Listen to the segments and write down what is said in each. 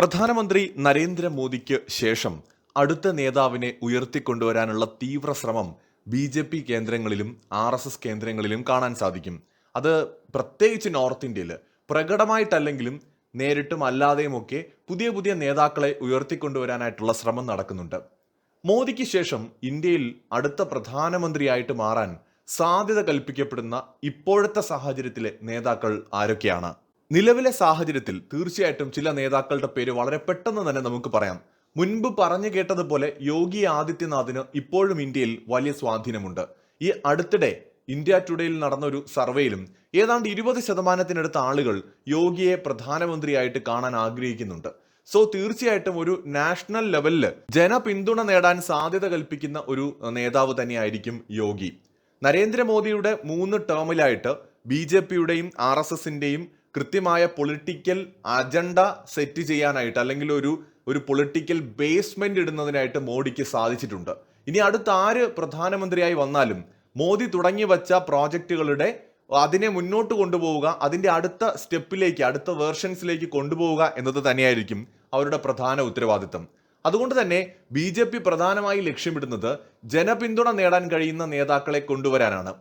പ്രധാനമന്ത്രി നരേന്ദ്രമോദിക്ക് ശേഷം അടുത്ത നേതാവിനെ ഉയർത്തിക്കൊണ്ടുവരാനുള്ള തീവ്ര ശ്രമം ബി ജെ പി കേന്ദ്രങ്ങളിലും ആർ എസ് എസ് കേന്ദ്രങ്ങളിലും കാണാൻ സാധിക്കും. അത് പ്രത്യേകിച്ച് നോർത്ത് ഇന്ത്യയിൽ പ്രകടമായിട്ടല്ലെങ്കിലും നേരിട്ടും അല്ലാതെയുമൊക്കെ പുതിയ പുതിയ നേതാക്കളെ ഉയർത്തിക്കൊണ്ടുവരാനായിട്ടുള്ള ശ്രമം നടക്കുന്നുണ്ട്. മോദിക്ക് ശേഷം ഇന്ത്യയിൽ അടുത്ത പ്രധാനമന്ത്രിയായിട്ട് മാറാൻ സാധ്യത കൽപ്പിക്കപ്പെടുന്ന ഇപ്പോഴത്തെ സാഹചര്യത്തിലെ നേതാക്കൾ ആരൊക്കെയാണ്? നിലവിലെ സാഹചര്യത്തിൽ തീർച്ചയായിട്ടും ചില നേതാക്കളുടെ പേര് വളരെ പെട്ടെന്ന് തന്നെ നമുക്ക് പറയാം. മുൻപ് പറഞ്ഞു കേട്ടതുപോലെ യോഗി ആദിത്യനാഥിന് ഇപ്പോഴും ഇന്ത്യയിൽ വലിയ സ്വാധീനമുണ്ട്. ഈ അടുത്തിടെ ഇന്ത്യ ടുഡേയിൽ നടന്ന ഒരു സർവേയിലും ഏതാണ്ട് ഇരുപത് ശതമാനത്തിനടുത്ത ആളുകൾ യോഗിയെ പ്രധാനമന്ത്രിയായിട്ട് കാണാൻ ആഗ്രഹിക്കുന്നുണ്ട്. സോ തീർച്ചയായിട്ടും ഒരു നാഷണൽ ലെവലിൽ ജനപിന്തുണ നേടാൻ സാധ്യത കൽപ്പിക്കുന്ന ഒരു നേതാവ് തന്നെയായിരിക്കും യോഗി. നരേന്ദ്രമോദിയുടെ മൂന്ന് ടേമിലായിട്ട് ബി ജെ പിയുടെയും ആർ എസ് എസിന്റെയും കൃത്യമായ പൊളിറ്റിക്കൽ അജണ്ട സെറ്റ് ചെയ്യാനായിട്ട് അല്ലെങ്കിൽ ഒരു ഒരു പൊളിറ്റിക്കൽ ബേസ്മെന്റ് ഇടുന്നതിനായിട്ട് മോഡിക്ക് സാധിച്ചിട്ടുണ്ട്. ഇനി അടുത്ത ആര് പ്രധാനമന്ത്രിയായി വന്നാലും മോദി തുടങ്ങി വച്ച പ്രോജക്റ്റുകളുടെ അതിനെ മുന്നോട്ട് കൊണ്ടുപോവുക അതിന്റെ അടുത്ത സ്റ്റെപ്പിലേക്ക് അടുത്ത വേർഷൻസിലേക്ക് കൊണ്ടുപോവുക എന്നത് തന്നെയായിരിക്കും അവരുടെ പ്രധാന ഉത്തരവാദിത്തം. അതുകൊണ്ട് തന്നെ ബി ജെ പി പ്രധാനമായി ലക്ഷ്യമിടുന്നത് ജനപിന്തുണ നേടാൻ കഴിയുന്ന നേതാക്കളെ കൊണ്ടുവരാനാണ്.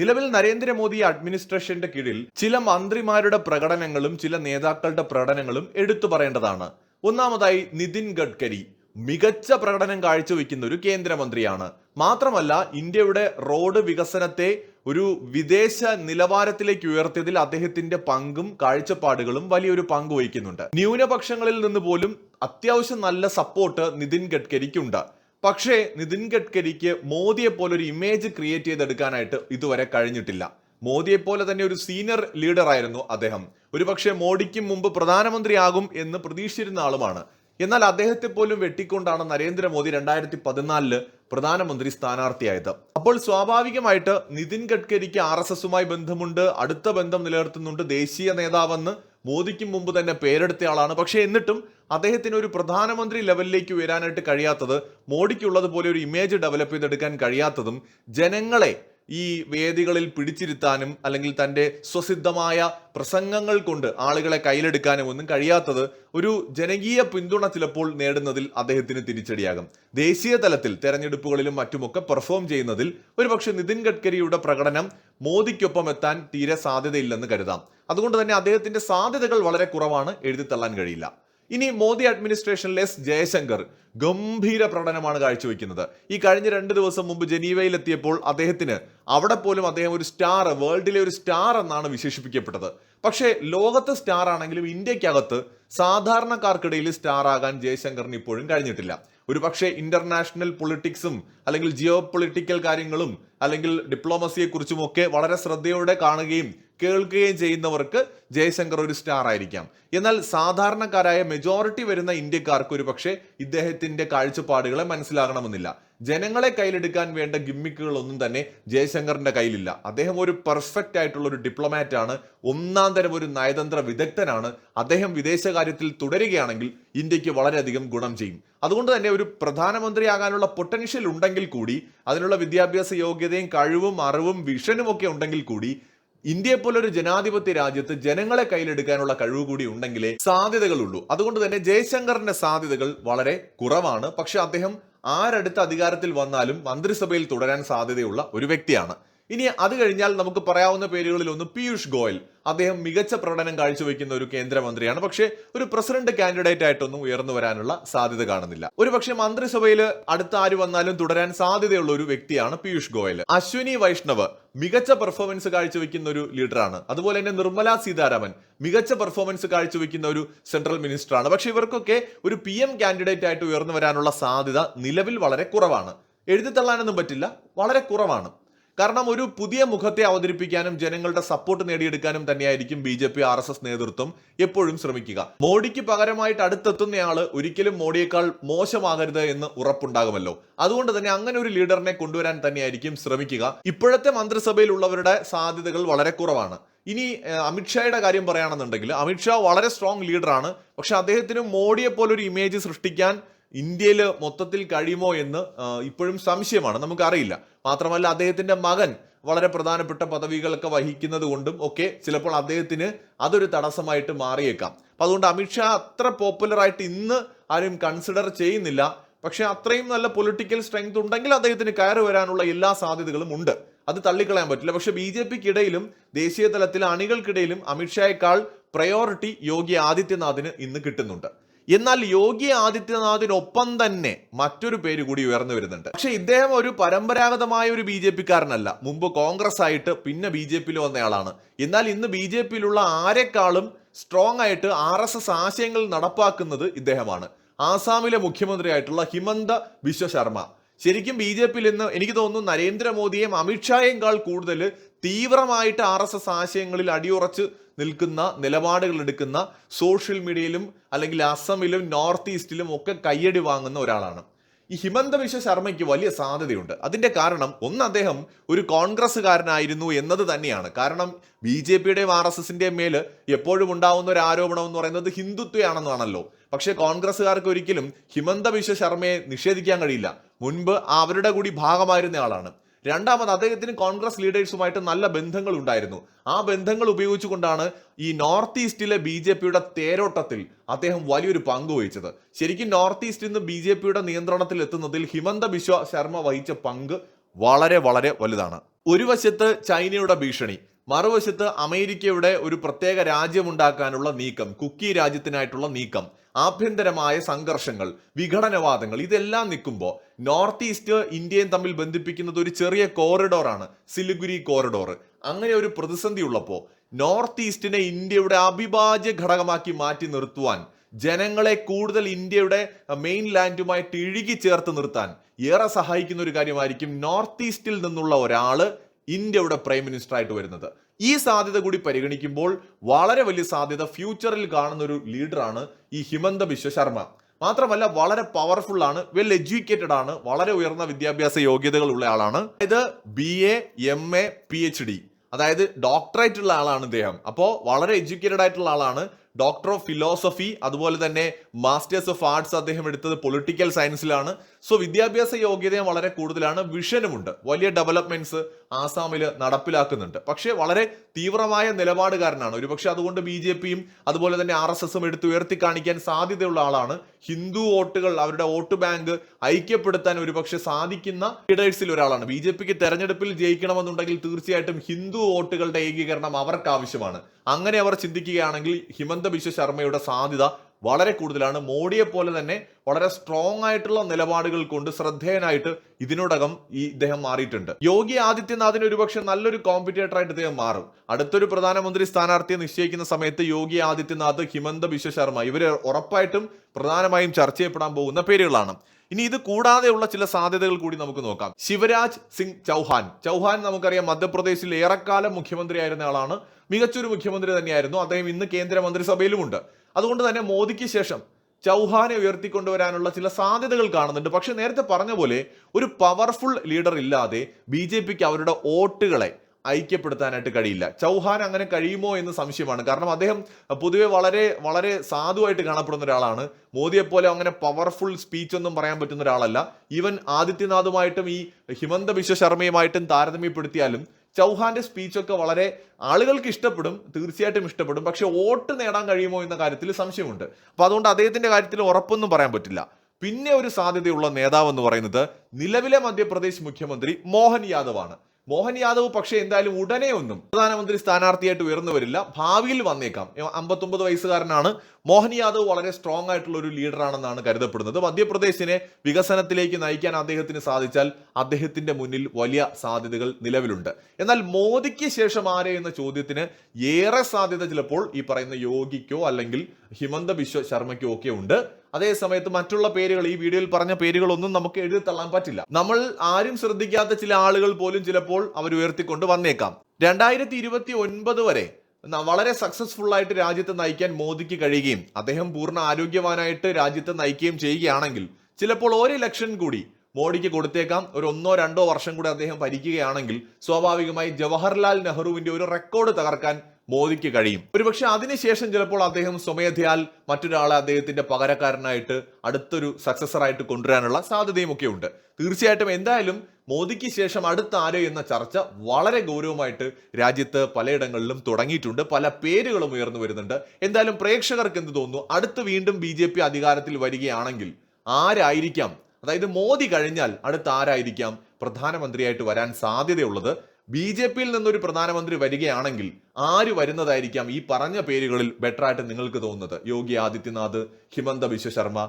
നിലവിൽ നരേന്ദ്രമോദി അഡ്മിനിസ്ട്രേഷന്റെ കീഴിൽ ചില മന്ത്രിമാരുടെ പ്രകടനങ്ങളും ചില നേതാക്കളുടെ പ്രകടനങ്ങളും എടുത്തു പറയേണ്ടതാണ്. ഒന്നാമതായി നിതിൻ ഗഡ്കരി മികച്ച പ്രകടനം കാഴ്ചവെക്കുന്ന ഒരു കേന്ദ്രമന്ത്രിയാണ്. മാത്രമല്ല ഇന്ത്യയുടെ റോഡ് വികസനത്തെ ഒരു വിദേശ നിലവാരത്തിലേക്ക് ഉയർത്തിയതിൽ അദ്ദേഹത്തിന്റെ പങ്കും കാഴ്ചപ്പാടുകളും വലിയൊരു പങ്ക് വഹിക്കുന്നുണ്ട്. ന്യൂനപക്ഷങ്ങളിൽ നിന്ന് പോലും അത്യാവശ്യം നല്ല സപ്പോർട്ട് നിതിൻ ഗഡ്കരിക്കുണ്ട്. പക്ഷേ നിതിൻ ഗഡ്കരിക്ക് മോദിയെ പോലെ ഒരു ഇമേജ് ക്രിയേറ്റ് ചെയ്തെടുക്കാനായിട്ട് ഇതുവരെ കഴിഞ്ഞിട്ടില്ല. മോദിയെ പോലെ തന്നെ ഒരു സീനിയർ ലീഡർ ആയിരുന്നു അദ്ദേഹം. ഒരുപക്ഷെ മോഡിക്കും മുമ്പ് പ്രധാനമന്ത്രിയാകും എന്ന് പ്രതീക്ഷിച്ചിരുന്ന ആളുമാണ്. എന്നാൽ അദ്ദേഹത്തെ പോലും വെട്ടിക്കൊണ്ടാണ് നരേന്ദ്രമോദി രണ്ടായിരത്തി പതിനാലിൽ പ്രധാനമന്ത്രി സ്ഥാനാർത്ഥിയായത്. അപ്പോൾ സ്വാഭാവികമായിട്ട് നിതിൻ ഗഡ്കരിക്ക് ആർ എസ് എസുമായി ബന്ധമുണ്ട് അടുത്ത ബന്ധം നിലനിർത്തുന്നുണ്ട് ദേശീയ നേതാവെന്ന് മോദിക്കും മുമ്പ് തന്നെ പേരെടുത്ത ആളാണ്. പക്ഷേ എന്നിട്ടും അദ്ദേഹത്തിന് ഒരു പ്രധാനമന്ത്രി ലെവലിലേക്ക് ഉയരാനായിട്ട് കഴിയാത്തത് മോഡിക്കുള്ളതുപോലെ ഒരു ഇമേജ് ഡെവലപ്പ് ചെയ്തെടുക്കാൻ കഴിയാത്തതും ജനങ്ങളെ ഈ വേദികളിൽ പിടിച്ചിരുത്താനും അല്ലെങ്കിൽ തന്റെ സ്വസിദ്ധമായ പ്രസംഗങ്ങൾ കൊണ്ട് ആളുകളെ കയ്യിലെടുക്കാനും ഒന്നും കഴിയാത്തത് ഒരു ജനകീയ പിന്തുണ ചിലപ്പോൾ നേടുന്നതിൽ അദ്ദേഹത്തിന് തിരിച്ചടിയാകും. ദേശീയ തലത്തിൽ തെരഞ്ഞെടുപ്പുകളിലും മറ്റുമൊക്കെ പെർഫോം ചെയ്യുന്നതിൽ ഒരുപക്ഷെ നിതിൻ ഗഡ്കരിയുടെ പ്രകടനം മോദിക്കൊപ്പം എത്താൻ തീരെ സാധ്യതയില്ലെന്ന് കരുതാം. അതുകൊണ്ട് തന്നെ അദ്ദേഹത്തിന്റെ സാധ്യതകൾ വളരെ കുറവാണ് എഴുതിത്തള്ളാൻ കഴിയില്ല. ഇനി മോദി അഡ്മിനിസ്ട്രേഷനിൽ എസ് ജയശങ്കർ ഗംഭീര പ്രകടനമാണ് കാഴ്ചവെക്കുന്നത്. ഈ കഴിഞ്ഞ രണ്ട് ദിവസം മുമ്പ് ജനീവയിലെത്തിയപ്പോൾ അദ്ദേഹത്തിന് അവിടെ പോലും അദ്ദേഹം ഒരു സ്റ്റാർ വേൾഡിലെ ഒരു സ്റ്റാർ എന്നാണ് വിശേഷിപ്പിക്കപ്പെട്ടത്. പക്ഷേ ലോകത്ത് സ്റ്റാർ ആണെങ്കിലും ഇന്ത്യക്കകത്ത് സാധാരണക്കാർക്കിടയിൽ സ്റ്റാർ ആകാൻ ജയശങ്കറിന് ഇപ്പോഴും കഴിഞ്ഞിട്ടില്ല. ഒരു പക്ഷേ ഇന്റർനാഷണൽ പൊളിറ്റിക്സും അല്ലെങ്കിൽ ജിയോ പൊളിറ്റിക്കൽ കാര്യങ്ങളും അല്ലെങ്കിൽ ഡിപ്ലോമസിയെക്കുറിച്ചുമൊക്കെ വളരെ ശ്രദ്ധയോടെ കാണുകയും കേൾക്കുകയും ചെയ്യുന്നവർക്ക് ജയശങ്കർ ഒരു സ്റ്റാർ ആയിരിക്കാം. എന്നാൽ സാധാരണക്കാരായ മെജോറിറ്റി വരുന്ന ഇന്ത്യക്കാർക്ക് ഒരു പക്ഷേ ഇദ്ദേഹത്തിന്റെ കാഴ്ചപ്പാടുകളെ മനസ്സിലാകണമെന്നില്ല. ജനങ്ങളെ കയ്യിലെടുക്കാൻ വേണ്ട ഗിമ്മിക്കുകളൊന്നും തന്നെ ജയശങ്കറിന്റെ കയ്യിലില്ല. അദ്ദേഹം ഒരു പെർഫെക്റ്റ് ആയിട്ടുള്ള ഒരു ഡിപ്ലോമാറ്റ് ആണ്. ഒന്നാം തരം ഒരു നയതന്ത്ര വിദഗ്ധനാണ്. അദ്ദേഹം വിദേശകാര്യത്തിൽ തുടരുകയാണെങ്കിൽ ഇന്ത്യയ്ക്ക് വളരെയധികം ഗുണം ചെയ്യും. അതുകൊണ്ട് തന്നെ ഒരു പ്രധാനമന്ത്രിയാകാനുള്ള പൊട്ടൻഷ്യൽ ഉണ്ടെങ്കിൽ കൂടി അതിനുള്ള വിദ്യാഭ്യാസ യോഗ്യതയും കഴിവും അറിവും വിഷനും ഒക്കെ ഉണ്ടെങ്കിൽ കൂടി ഇന്ത്യയെ പോലെ ഒരു ജനാധിപത്യ രാജ്യത്ത് ജനങ്ങളെ കയ്യിലെടുക്കാനുള്ള കഴിവ് കൂടി ഉണ്ടെങ്കിലേ സാധ്യതകളുള്ളൂ. അതുകൊണ്ട് തന്നെ ജയശങ്കറിന്റെ സാധ്യതകൾ വളരെ കുറവാണ്. പക്ഷെ അദ്ദേഹം ആരടുത്ത അധികാരത്തിൽ വന്നാലും മന്ത്രിസഭയിൽ തുടരാൻ സാധ്യതയുള്ള ഒരു വ്യക്തിയാണ്. ഇനി അത് കഴിഞ്ഞാൽ നമുക്ക് പറയാവുന്ന പേരുകളിൽ ഒന്ന് പീയൂഷ് ഗോയൽ. അദ്ദേഹം മികച്ച പ്രകടനം കാഴ്ചവെക്കുന്ന ഒരു കേന്ദ്രമന്ത്രിയാണ്. പക്ഷേ ഒരു പ്രസിഡന്റ് കാൻഡിഡേറ്റ് ആയിട്ടൊന്നും ഉയർന്നു വരാനുള്ള സാധ്യത കാണുന്നില്ല. ഒരു പക്ഷേ മന്ത്രിസഭയിൽ അടുത്ത ആര് വന്നാലും തുടരാൻ സാധ്യതയുള്ള ഒരു വ്യക്തിയാണ് പീയൂഷ് ഗോയൽ. അശ്വിനി വൈഷ്ണവ് മികച്ച പെർഫോമൻസ് കാഴ്ചവെക്കുന്ന ഒരു ലീഡറാണ്. അതുപോലെ തന്നെ നിർമ്മല സീതാരാമൻ മികച്ച പെർഫോമൻസ് കാഴ്ചവെക്കുന്ന ഒരു സെൻട്രൽ മിനിസ്റ്ററാണ്. പക്ഷെ ഇവർക്കൊക്കെ ഒരു പി എം കാൻഡിഡേറ്റ് ആയിട്ട് ഉയർന്നു വരാനുള്ള സാധ്യത നിലവിൽ വളരെ കുറവാണ്. എഴുതിത്തള്ളാനൊന്നും പറ്റില്ല വളരെ കുറവാണ്. കാരണം ഒരു പുതിയ മുഖത്തെ അവതരിപ്പിക്കാനും ജനങ്ങളുടെ സപ്പോർട്ട് നേടിയെടുക്കാനും തന്നെയായിരിക്കും B J P R S S നേതൃത്വം എപ്പോഴും ശ്രമിക്കുക. മോഡിക്ക് പകരമായിട്ട് അടുത്തെത്തുന്നയാൾ ഒരിക്കലും മോഡിയേക്കാൾ മോശമാകരുത് എന്ന് ഉറപ്പുണ്ടാകുമല്ലോ. അതുകൊണ്ട് തന്നെ അങ്ങനെ ഒരു ലീഡറിനെ കൊണ്ടുവരാൻ തന്നെയായിരിക്കും ശ്രമിക്കുക. ഇപ്പോഴത്തെ മന്ത്രിസഭയിലുള്ളവരുടെ സാധ്യതകൾ വളരെ കുറവാണ്. ഇനി അമിത്ഷായുടെ കാര്യം പറയുകയാണെന്നുണ്ടെങ്കിൽ അമിത്ഷാ വളരെ സ്ട്രോങ് ലീഡറാണ് പക്ഷെ അദ്ദേഹത്തിന് മോഡിയെ പോലെ ഒരു ഇമേജ് സൃഷ്ടിക്കാൻ ഇന്ത്യയിൽ മൊത്തത്തിൽ കഴിയുമോ എന്ന് ഇപ്പോഴും സംശയമാണ്. നമുക്കറിയില്ല. മാത്രമല്ല അദ്ദേഹത്തിന്റെ മകൻ വളരെ പ്രധാനപ്പെട്ട പദവികളൊക്കെ വഹിക്കുന്നത് കൊണ്ടും ഒക്കെ ചിലപ്പോൾ അദ്ദേഹത്തിന് അതൊരു തടസ്സമായിട്ട് മാറിയേക്കാം. അപ്പൊ അതുകൊണ്ട് അമിത്ഷാ അത്ര പോപ്പുലറായിട്ട് ഇന്ന് ആരും കൺസിഡർ ചെയ്യുന്നില്ല. പക്ഷേ അത്രയും നല്ല പൊളിറ്റിക്കൽ സ്ട്രെങ്ത് ഉണ്ടെങ്കിൽ അദ്ദേഹത്തിന് കയറി വരാനുള്ള എല്ലാ സാധ്യതകളും ഉണ്ട്. അത് തള്ളിക്കളയാൻ പറ്റില്ല. പക്ഷെ ബി ജെ പിക്കിടയിലും ദേശീയ തലത്തിൽ അണികൾക്കിടയിലും അമിത്ഷായേക്കാൾ പ്രയോറിറ്റി യോഗി ആദിത്യനാഥിന് ഇന്ന് കിട്ടുന്നുണ്ട്. എന്നാൽ യോഗി ആദിത്യനാഥിനൊപ്പം തന്നെ മറ്റൊരു പേര് കൂടി ഉയർന്നു വരുന്നുണ്ട്. പക്ഷെ ഇദ്ദേഹം ഒരു പരമ്പരാഗതമായ ഒരു ബി ജെ പിക്കാരനല്ല. മുമ്പ് കോൺഗ്രസ് ആയിട്ട് പിന്നെ ബി ജെ പിയിൽ വന്നയാളാണ്. എന്നാൽ ഇന്ന് ബി ജെ പിയിലുള്ള ആരെക്കാളും സ്ട്രോങ് ആയിട്ട് ആർ എസ് എസ് ആശയങ്ങൾ നടപ്പാക്കുന്നത് ഇദ്ദേഹമാണ്. ആസാമിലെ മുഖ്യമന്ത്രിയായിട്ടുള്ള ഹിമന്ത ബിശ്വ ശർമ്മ ശരിക്കും ബി ജെ പിയിൽ ഇന്ന് എനിക്ക് തോന്നുന്നു നരേന്ദ്രമോദിയെയും അമിത്ഷായേക്കാൾ കൂടുതൽ തീവ്രമായിട്ട് ആർ എസ് എസ് ആശയങ്ങളിൽ അടിയുറച്ച് നിൽക്കുന്ന നിലപാടുകൾ എടുക്കുന്ന സോഷ്യൽ മീഡിയയിലും അല്ലെങ്കിൽ അസമിലും നോർത്ത് ഈസ്റ്റിലും ഒക്കെ കയ്യടി വാങ്ങുന്ന ഒരാളാണ്. ഈ ഹിമന്ത വിശ്വ ശർമ്മയ്ക്ക് വലിയ സാധ്യതയുണ്ട്. അതിന്റെ കാരണം ഒന്ന് അദ്ദേഹം ഒരു കോൺഗ്രസ്സുകാരനായിരുന്നു എന്നത് തന്നെയാണ്. കാരണം ബി ജെ പിയുടെയും ആർ എസ് എസിന്റെയും മേൽ എപ്പോഴും ഉണ്ടാവുന്ന ഒരു ആരോപണം എന്ന് പറയുന്നത് ഹിന്ദുത്വയാണെന്നാണല്ലോ. പക്ഷേ കോൺഗ്രസ്സുകാർക്ക് ഒരിക്കലും ഹിമന്ത ബിശ്വ ശർമ്മയെ നിഷേധിക്കാൻ കഴിയില്ല. മുൻപ് അവരുടെ കൂടി ഭാഗമായിരുന്ന ആളാണ്. രണ്ടാമത് അദ്ദേഹത്തിന് കോൺഗ്രസ് ലീഡേഴ്സുമായിട്ട് നല്ല ബന്ധങ്ങൾ ഉണ്ടായിരുന്നു ആ ബന്ധങ്ങൾ ഉപയോഗിച്ചുകൊണ്ടാണ് ഈ നോർത്ത് ഈസ്റ്റിലെ ബി ജെ പിയുടെ തേരോട്ടത്തിൽ അദ്ദേഹം വലിയൊരു പങ്ക് വഹിച്ചത്. ശരിക്കും നോർത്ത് ഈസ്റ്റിൽ നിന്ന് ബി ജെ പിയുടെ നിയന്ത്രണത്തിൽ എത്തുന്നതിൽ ഹിമന്ത ബിശ്വ ശർമ്മ വഹിച്ച പങ്ക് വളരെ വളരെ വലുതാണ്. ഒരു വശത്ത് ചൈനയുടെ ഭീഷണി മറുവശത്ത് അമേരിക്കയുടെ ഒരു പ്രത്യേക രാജ്യമുണ്ടാക്കാനുള്ള നീക്കം കുക്കി രാജ്യത്തിനായിട്ടുള്ള നീക്കം ആഭ്യന്തരമായ സംഘർഷങ്ങൾ വിഘടനവാദങ്ങൾ ഇതെല്ലാം നിൽക്കുമ്പോൾ നോർത്ത് ഈസ്റ്റ് ഇന്ത്യയും തമ്മിൽ ബന്ധിപ്പിക്കുന്നത് ഒരു ചെറിയ കോറിഡോറാണ് സിലിഗുരി കോറിഡോർ അങ്ങനെ ഒരു പ്രതിസന്ധി ഉള്ളപ്പോൾ നോർത്ത് ഈസ്റ്റിനെ ഇന്ത്യയുടെ അവിഭാജ്യ ഘടകമാക്കി മാറ്റി നിർത്തുവാൻ ജനങ്ങളെ കൂടുതൽ ഇന്ത്യയുടെ മെയിൻ ലാൻഡുമായിട്ട് ഇഴുകി ചേർത്ത് നിർത്താൻ ഏറെ സഹായിക്കുന്ന ഒരു കാര്യമായിരിക്കും നോർത്ത് ഈസ്റ്റിൽ നിന്നുള്ള ഒരാൾ ഇന്ത്യയുടെ പ്രൈം മിനിസ്റ്റർ ആയിട്ട് വരുന്നത്. ഈ സാധ്യത കൂടി പരിഗണിക്കുമ്പോൾ വളരെ വലിയ സാധ്യത ഫ്യൂച്ചറിൽ കാണുന്ന ഒരു ലീഡറാണ് ഈ ഹിമന്ത ബിശ്വ ശർമ്മ. മാത്രമല്ല വളരെ പവർഫുൾ ആണ് വെൽ എഡ്യൂക്കേറ്റഡ് ആണ് വളരെ ഉയർന്ന വിദ്യാഭ്യാസ യോഗ്യതകൾ ഉള്ള ആളാണ്. അതായത് B A M A P H D അതായത് ഡോക്ടറേറ്റ് ഉള്ള ആളാണ് ഇദ്ദേഹം. അപ്പോൾ വളരെ എഡ്യൂക്കേറ്റഡ് ആയിട്ടുള്ള ആളാണ്. ഡോക്ടർ ഓഫ് ഫിലോസഫി അതുപോലെ തന്നെ മാസ്റ്റേഴ്സ് ഓഫ് ആർട്സ് അദ്ദേഹം എടുത്തത് പൊളിറ്റിക്കൽ സയൻസിലാണ് സോ വിദ്യാഭ്യാസ യോഗ്യതയും വളരെ കൂടുതലാണ്. വിഷനുമുണ്ട് വലിയ ഡെവലപ്മെന്റ്സ് ആസാമിൽ നടപ്പിലാക്കുന്നുണ്ട്. പക്ഷേ വളരെ തീവ്രമായ നിലപാടുകാരനാണ്. ഒരുപക്ഷെ അതുകൊണ്ട് ബി ജെ പിയും അതുപോലെ തന്നെ ആർ എസ് എസും എടുത്ത് ഉയർത്തി കാണിക്കാൻ സാധ്യതയുള്ള ആളാണ്. ഹിന്ദു വോട്ടുകൾ അവരുടെ വോട്ട് ബാങ്ക് ഐക്യപ്പെടുത്താൻ ഒരുപക്ഷെ സാധിക്കുന്ന ലീഡേഴ്സിൽ ഒരാളാണ്. ബി ജെ പിക്ക് തെരഞ്ഞെടുപ്പിൽ ജയിക്കണമെന്നുണ്ടെങ്കിൽ തീർച്ചയായിട്ടും ഹിന്ദു വോട്ടുകളുടെ ഏകീകരണം അവർക്ക് ആവശ്യമാണ്. അങ്ങനെ അവർ ചിന്തിക്കുകയാണെങ്കിൽ ഹിമന്ത ബിശ്വ ശർമ്മയുടെ സാധ്യത വളരെ കൂടുതലാണ്. മോഡിയെ പോലെ തന്നെ വളരെ സ്ട്രോങ് ആയിട്ടുള്ള നിലപാടുകൾ കൊണ്ട് ശ്രദ്ധേയനായിട്ട് ഇതിനോടകം ഈ ഇദ്ദേഹം മാറിയിട്ടുണ്ട്. യോഗി ആദിത്യനാഥിന് ഒരുപക്ഷെ നല്ലൊരു കോമ്പറ്റേറ്റർ ആയിട്ട് ഇദ്ദേഹം മാറും. അടുത്തൊരു പ്രധാനമന്ത്രി സ്ഥാനാർത്ഥിയെ നിശ്ചയിക്കുന്ന സമയത്ത് യോഗി ആദിത്യനാഥ് ഹിമന്ത ബിശ്വ ശർമ്മ ഇവർ ഉറപ്പായിട്ടും പ്രധാനമായും ചർച്ച ചെയ്യപ്പെടാൻ പോകുന്ന പേരുകളാണ്. ഇനി ഇത് കൂടാതെയുള്ള ചില സാധ്യതകൾ കൂടി നമുക്ക് നോക്കാം. ശിവരാജ് സിംഗ് ചൗഹാൻ. ചൗഹാൻ നമുക്കറിയാം മധ്യപ്രദേശിൽ ഏറെക്കാലം മുഖ്യമന്ത്രിയായിരുന്ന ആളാണ്. മികച്ചൊരു മുഖ്യമന്ത്രി തന്നെയായിരുന്നു. അദ്ദേഹം ഇന്ന് കേന്ദ്ര മന്ത്രിസഭയിലുമുണ്ട് അതുകൊണ്ട് തന്നെ മോദിക്ക് ശേഷം ചൗഹാനെ ഉയർത്തിക്കൊണ്ടുവരാനുള്ള ചില സാധ്യതകൾ കാണുന്നുണ്ട്. പക്ഷെ നേരത്തെ പറഞ്ഞ പോലെ ഒരു പവർഫുൾ ലീഡർ ഇല്ലാതെ ബി ജെ പിക്ക് അവരുടെ വോട്ടുകളെ ഐക്യപ്പെടുത്താനായിട്ട് കഴിയില്ല. ചൗഹാൻ അങ്ങനെ കഴിയുമോ എന്ന് സംശയമാണ്. കാരണം അദ്ദേഹം പൊതുവെ വളരെ വളരെ സാധുവായിട്ട് കാണപ്പെടുന്ന ഒരാളാണ്. മോദിയെ പോലെ അങ്ങനെ പവർഫുൾ സ്പീച്ച് ഒന്നും പറയാൻ പറ്റുന്ന ഒരാളല്ല. ഈവൻ ആദിത്യനാഥുമായിട്ടും ഈ ഹിമന്ത ബിശ്വ ശർമ്മയുമായിട്ടും താരതമ്യപ്പെടുത്തിയാലും ചൗഹാന്റെ സ്പീച്ചൊക്കെ വളരെ ആളുകൾക്ക് ഇഷ്ടപ്പെടും തീർച്ചയായിട്ടും ഇഷ്ടപ്പെടും. പക്ഷെ വോട്ട് നേടാൻ കഴിയുമോ എന്ന കാര്യത്തിൽ സംശയമുണ്ട്. അപ്പൊ അതുകൊണ്ട് അദ്ദേഹത്തിന്റെ കാര്യത്തിൽ ഉറപ്പൊന്നും പറയാൻ പറ്റില്ല. പിന്നെ ഒരു സാധ്യതയുള്ള നേതാവ് എന്ന് പറയുന്നത് നിലവിലെ മധ്യപ്രദേശ് മുഖ്യമന്ത്രി മോഹൻ യാദവ് ആണ് മോഹൻ യാദവ് പക്ഷേ എന്തായാലും ഉടനെ ഒന്നും പ്രധാനമന്ത്രി സ്ഥാനാർത്ഥിയായിട്ട് ഉയർന്നു വരില്ല. ഭാവിയിൽ വന്നേക്കാം. അമ്പത്തൊമ്പത് വയസ്സുകാരനാണ് മോഹൻ യാദവ് വളരെ സ്ട്രോങ് ആയിട്ടുള്ള ഒരു ലീഡറാണെന്നാണ് കരുതപ്പെടുന്നത്. മധ്യപ്രദേശിനെ വികസനത്തിലേക്ക് നയിക്കാൻ അദ്ദേഹത്തിന് സാധിച്ചാൽ അദ്ദേഹത്തിന്റെ മുന്നിൽ വലിയ സാധ്യതകൾ നിലവിലുണ്ട്. എന്നാൽ മോദിക്ക് ശേഷം ആരെ എന്ന ചോദ്യത്തിന് ഏറെ സാധ്യത ചിലപ്പോൾ ഈ പറയുന്ന യോഗിക്കോ അല്ലെങ്കിൽ ഹിമന്ത ബിശ്വ ശർമ്മയ്ക്കോ ഒക്കെ ഉണ്ട്. അതേ സമയത്ത് മറ്റുള്ള പേരുകൾ ഈ വീഡിയോയിൽ പറഞ്ഞ പേരുകളൊന്നും നമുക്ക് എഴുതി തള്ളാൻ പറ്റില്ല. നമ്മൾ ആരും ശ്രദ്ധിക്കാത്ത ചില ആളുകൾ പോലും ചിലപ്പോൾ അവർ ഉയർത്തിക്കൊണ്ട് വന്നേക്കാം. രണ്ടായിരത്തി ഇരുപത്തി ഒൻപത് വരെ വളരെ സക്സസ്ഫുൾ ആയിട്ട് രാജ്യത്തെ നയിക്കാൻ മോദിക്ക് കഴിയുകയും അദ്ദേഹം പൂർണ ആരോഗ്യവാനായിട്ട് രാജ്യത്തെ നയിക്കുകയും ചെയ്യുകയാണെങ്കിൽ ചിലപ്പോൾ ഒരു ഇലക്ഷൻ കൂടി മോഡിക്ക് കൊടുത്തേക്കാം. ഒരു ഒന്നോ രണ്ടോ വർഷം കൂടി അദ്ദേഹം ഭരിക്കുകയാണെങ്കിൽ സ്വാഭാവികമായി ജവഹർലാൽ നെഹ്റുവിന്റെ ഒരു റെക്കോർഡ് തകർക്കാൻ മോദിക്ക് കഴിയും. ഒരുപക്ഷെ അതിനുശേഷം ചിലപ്പോൾ അദ്ദേഹം സ്വമേധയാൽ മറ്റൊരാളെ അദ്ദേഹത്തിന്റെ പകരക്കാരനായിട്ട് അടുത്തൊരു സക്സസറായിട്ട് കൊണ്ടുവരാനുള്ള സാധ്യതയും ഒക്കെ ഉണ്ട്. തീർച്ചയായിട്ടും എന്തായാലും മോദിക്ക് ശേഷം അടുത്ത ആരോ എന്ന ചർച്ച വളരെ ഗൗരവമായിട്ട് രാജ്യത്ത് പലയിടങ്ങളിലും തുടങ്ങിയിട്ടുണ്ട്. പല പേരുകളും ഉയർന്നു വരുന്നുണ്ട്. എന്തായാലും പ്രേക്ഷകർക്ക് എന്ത് തോന്നുന്നു? അടുത്ത് വീണ്ടും ബി ജെ പി അധികാരത്തിൽ വരികയാണെങ്കിൽ ആരായിരിക്കാം? അതായത് മോദി കഴിഞ്ഞാൽ അടുത്ത ആരായിരിക്കാം? പ്രധാനമന്ത്രിയായിട്ട് വരാൻ സാധ്യതയുള്ളത് ബി ജെ പിയിൽ നിന്നൊരു പ്രധാനമന്ത്രി വരികയാണെങ്കിൽ ആര് വരുന്നതായിരിക്കാം ഈ പറഞ്ഞ പേരുകളിൽ ബെറ്ററായിട്ട് നിങ്ങൾക്ക് തോന്നുന്നത്? യോഗി ആദിത്യനാഥ് ഹിമന്ത ബിശ്വ ശർമ്മ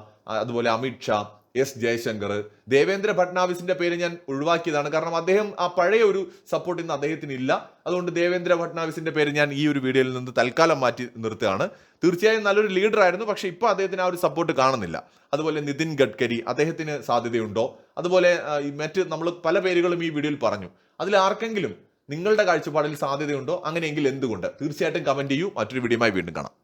അതുപോലെ അമിത് ഷാ എസ് ജയശങ്കർ. ദേവേന്ദ്ര ഫട്നാവിസിന്റെ പേര് ഞാൻ ഒഴിവാക്കിയതാണ്. കാരണം അദ്ദേഹം ആ പഴയ ഒരു സപ്പോർട്ട് ഇന്ന് അദ്ദേഹത്തിന് ഇല്ല അതുകൊണ്ട് ദേവേന്ദ്ര ഫട്നാവിസിന്റെ പേര് ഞാൻ ഈ ഒരു വീഡിയോയിൽ നിന്ന് തൽക്കാലം മാറ്റി നിർത്തുകയാണ്. തീർച്ചയായും നല്ലൊരു ലീഡർ ആയിരുന്നു. പക്ഷെ ഇപ്പോൾ അദ്ദേഹത്തിന് ആ ഒരു സപ്പോർട്ട് കാണുന്നില്ല. അതുപോലെ നിതിൻ ഗഡ്കരി അദ്ദേഹത്തിന് സാധ്യതയുണ്ടോ? അതുപോലെ മറ്റ് നമ്മൾ പല പേരുകളും ഈ വീഡിയോയിൽ പറഞ്ഞു. അതിൽ ആർക്കെങ്കിലും നിങ്ങളുടെ കാഴ്ചപ്പാടിൽ സാധ്യതയുണ്ടോ? അങ്ങനെയെങ്കിൽ എന്തുകൊണ്ട്? തീർച്ചയായിട്ടും കമന്റ് ചെയ്യൂ. മറ്റൊരു വീഡിയോയുമായി വീണ്ടും കാണാം.